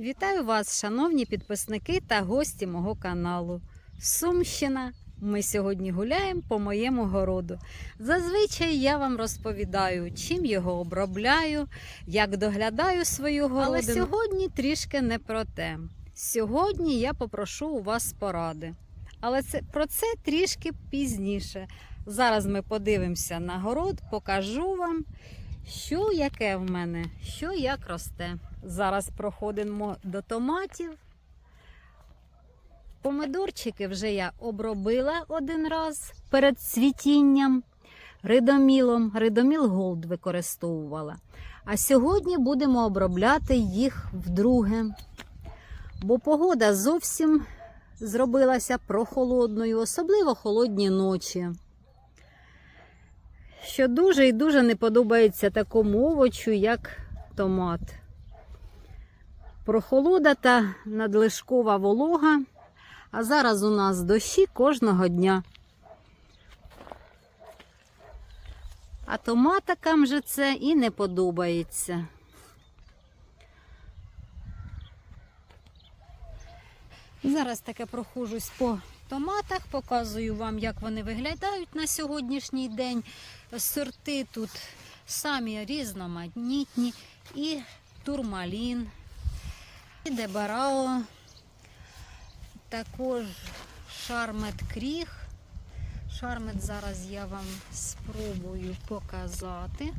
Вітаю вас, шановні підписники та гості мого каналу. Сумщина. Ми сьогодні гуляємо по моєму городу. Зазвичай я вам розповідаю, чим його обробляю, як доглядаю свою городину. Але сьогодні трішки не про те. Сьогодні я попрошу у вас поради. Але це, про це трішки пізніше. Зараз ми подивимося на город, покажу вам, що яке в мене, що як росте. Зараз проходимо до томатів. Помидорчики вже я обробила один раз перед цвітінням ридомілом. Ридоміл Голд використовувала. А сьогодні будемо обробляти їх вдруге. Бо погода зовсім зробилася прохолодною, особливо холодні ночі. Що дуже і дуже не подобається такому овочу, як томат. Прохолода та надлишкова волога. А зараз у нас дощі кожного дня. А томатикам же це і не подобається. Зараз таке прохожусь по томатах, показую вам, як вони виглядають на сьогоднішній день. Сорти тут самі різноманітні, і турмалін, і дебарао, також шармет кріг. Шармет зараз я вам спробую показати.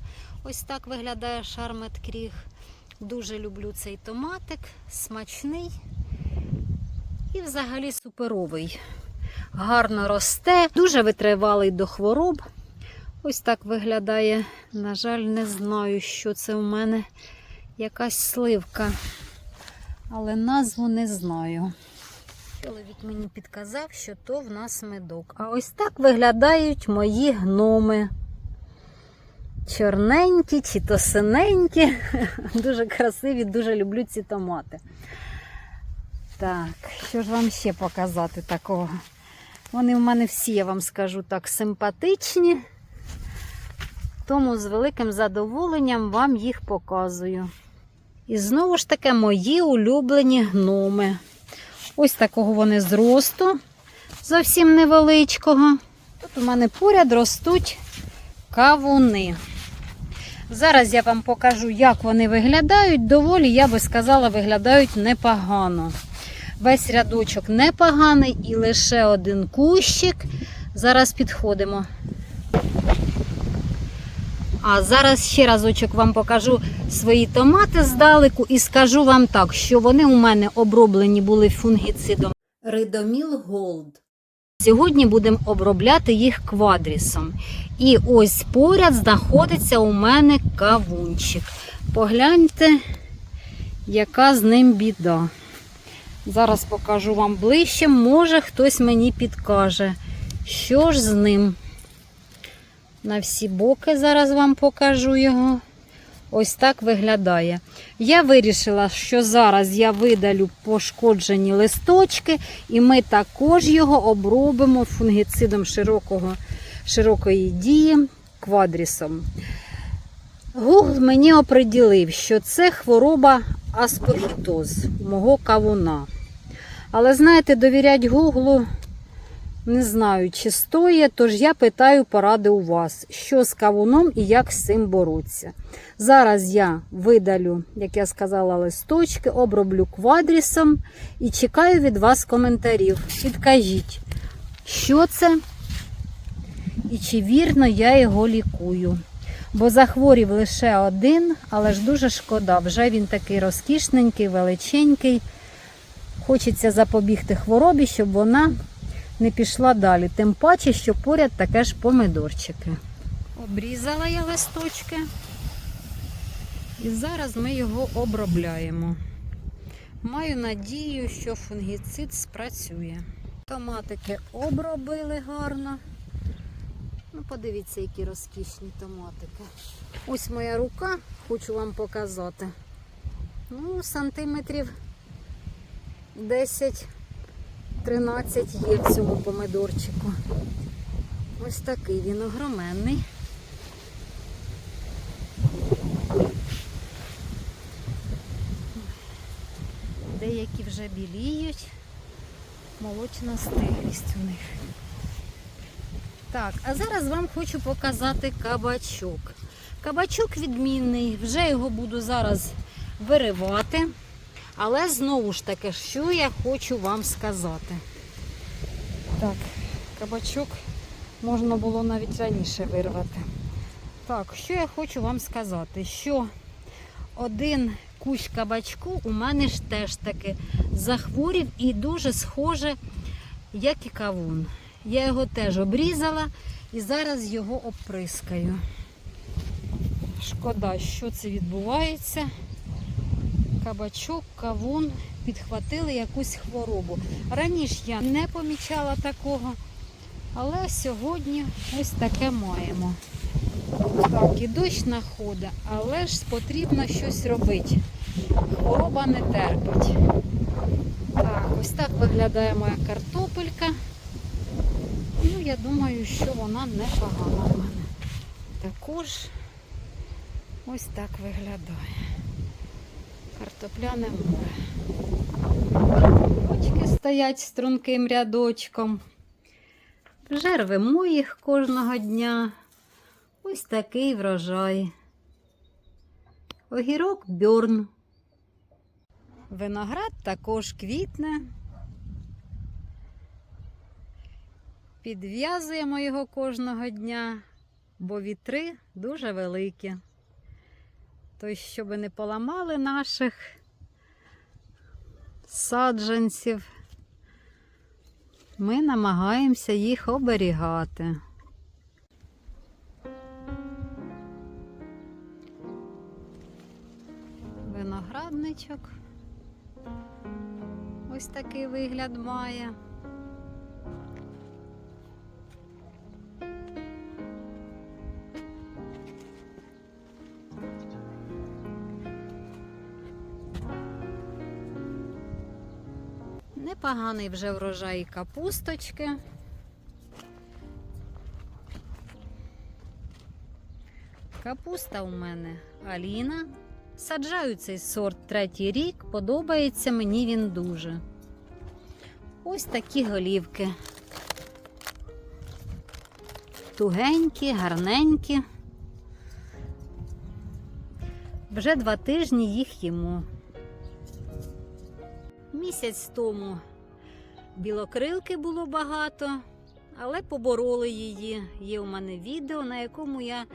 Ось так виглядає шармет кріг. Дуже люблю цей томатик, смачний і взагалі суперовий. Гарно росте, дуже витривалий до хвороб. Ось так виглядає. На жаль, не знаю, що це у мене якась сливка, але назву не знаю. Чоловік мені підказав, що то в нас медок. А ось так виглядають мої гноми. Чорненькі чи то синенькі. Дуже красиві, дуже люблю ці томати. Так, що ж вам ще показати такого? Вони в мене всі, я вам скажу так, симпатичні. Тому з великим задоволенням вам їх показую. І знову ж таки мої улюблені гноми. Ось такого вони зросту, зовсім невеличкого. Тут у мене поряд ростуть кавуни. Зараз я вам покажу, як вони виглядають. Доволі, я би сказала, виглядають непогано. Весь рядочок непоганий і лише один кущик. Зараз підходимо. А зараз ще разочок вам покажу свої томати здалеку і скажу вам так, що вони у мене оброблені були фунгіцидом Ридоміл Голд. Сьогодні будемо обробляти їх квадрісом. І ось поряд знаходиться у мене кавунчик. Погляньте, яка з ним біда. Зараз покажу вам ближче, може хтось мені підкаже, що ж з ним. На всі боки зараз вам покажу його. Ось так виглядає. Я вирішила, що зараз я видалю пошкоджені листочки, і ми також його обробимо фунгіцидом широкого, широкої дії квадрісом. Гугл мені оприділив, що це хвороба аспохітоз мого кавуна. Але, знаєте, довірять Гуглу не знаю, чи стоїть, тож я питаю поради у вас, що з кавуном і як з цим боротися. Зараз я видалю, як я сказала, листочки, оброблю квадрісом і чекаю від вас коментарів. Підкажіть, що це і чи вірно я його лікую. Бо захворів лише один, але ж дуже шкода. Вже він такий розкішненький, величенький. Хочеться запобігти хворобі, щоб вона не пішла далі. Тим паче, що поряд таке ж помидорчики. Обрізала я листочки. І зараз ми його обробляємо. Маю надію, що фунгіцид спрацює. Томатики обробили гарно. Ну, подивіться, які розкішні томатики. Ось моя рука, хочу вам показати. Ну, сантиметрів 10 13 є в цьому помидорчику. Ось такий він огроменний. деякі вже біліють. Молочна стиглість у них. Так, а зараз вам хочу показати кабачок. Кабачок відмінний, вже його буду зараз виривати. Але знову ж таки, що я хочу вам сказати. Так, кабачок можна було навіть раніше вирвати. Так, що я хочу вам сказати, що один кущ кабачку у мене ж теж таки захворів і дуже схоже, як і кавун. Я його теж обрізала і зараз його обприскаю. Шкода, що це відбувається. Кабачок, кавун підхватили якусь хворобу. Раніше я не помічала такого, але сьогодні ось таке маємо. Так, і дощ находить, але ж потрібно щось робити. Хвороба не терпить. Так, ось так виглядає моя картопелька. Я думаю, що вона непогана в мене. Також ось так виглядає. Картопляне море. Ручки стоять струнким рядочком. Вже рвемо їх кожного дня. Ось такий врожай. Огірок бьорн. Виноград також квітне. Підв'язуємо його кожного дня, бо вітри дуже великі. То, щоб не поламали наших саджанців, ми намагаємося їх оберігати. Виноградничок. Ось такий вигляд має. Непоганий вже врожай капусточки. Капуста у мене Аліна. Саджаю цей сорт третій рік, подобається мені він дуже. Ось такі голівки. Тугенькі, гарненькі. Вже два тижні їх їмо. Місяць тому білокрилки було багато, але побороли її. Є у мене відео, на якому я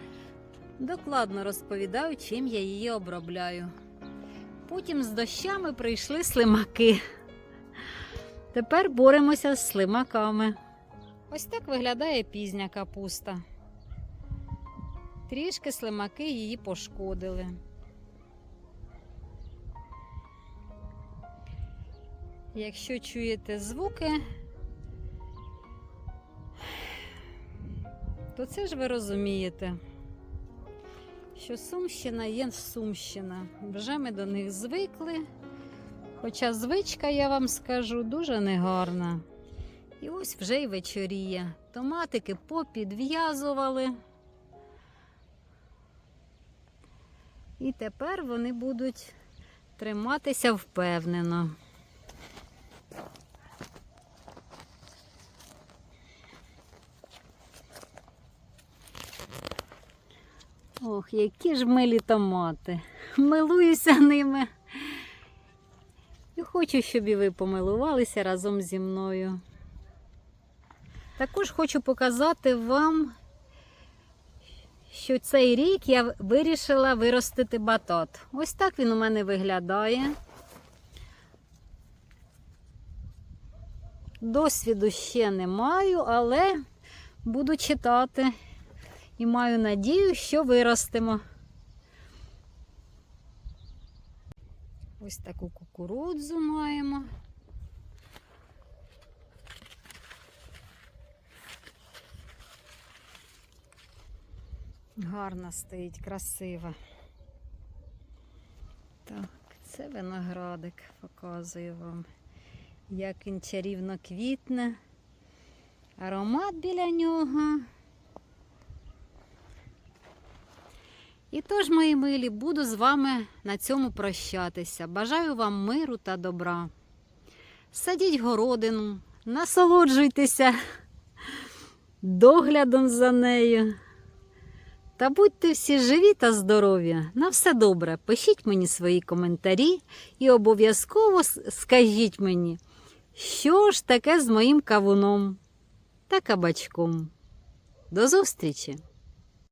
докладно розповідаю, чим я її обробляю. Потім з дощами прийшли слимаки. Тепер боремося з слимаками. Ось так виглядає пізня капуста. Трішки слимаки її пошкодили. Якщо чуєте звуки, то це ж ви розумієте, що Сумщина є Сумщина. Вже ми до них звикли. Хоча звичка, я вам скажу, дуже негарна. І ось вже й вечоріє. Томатики попідв'язували. І тепер вони будуть триматися впевнено. Ох, які ж милі томати. Милуюся ними. І хочу, щоб і ви помилувалися разом зі мною. Також хочу показати вам, що цей рік я вирішила виростити батат. Ось так він у мене виглядає. Досвіду ще не маю, але буду читати і маю надію, що виростемо. Ось таку кукурудзу маємо. Гарна стоїть, красива. Так, це виноградик, показую вам, як він чарівно квітне. Аромат біля нього. І тож, мої милі, буду з вами на цьому прощатися. Бажаю вам миру та добра. Садіть городину, насолоджуйтеся доглядом за нею. Та будьте всі живі та здорові. На все добре. Пишіть мені свої коментарі і обов'язково скажіть мені, що ж таке з моїм кавуном та кабачком. До зустрічі!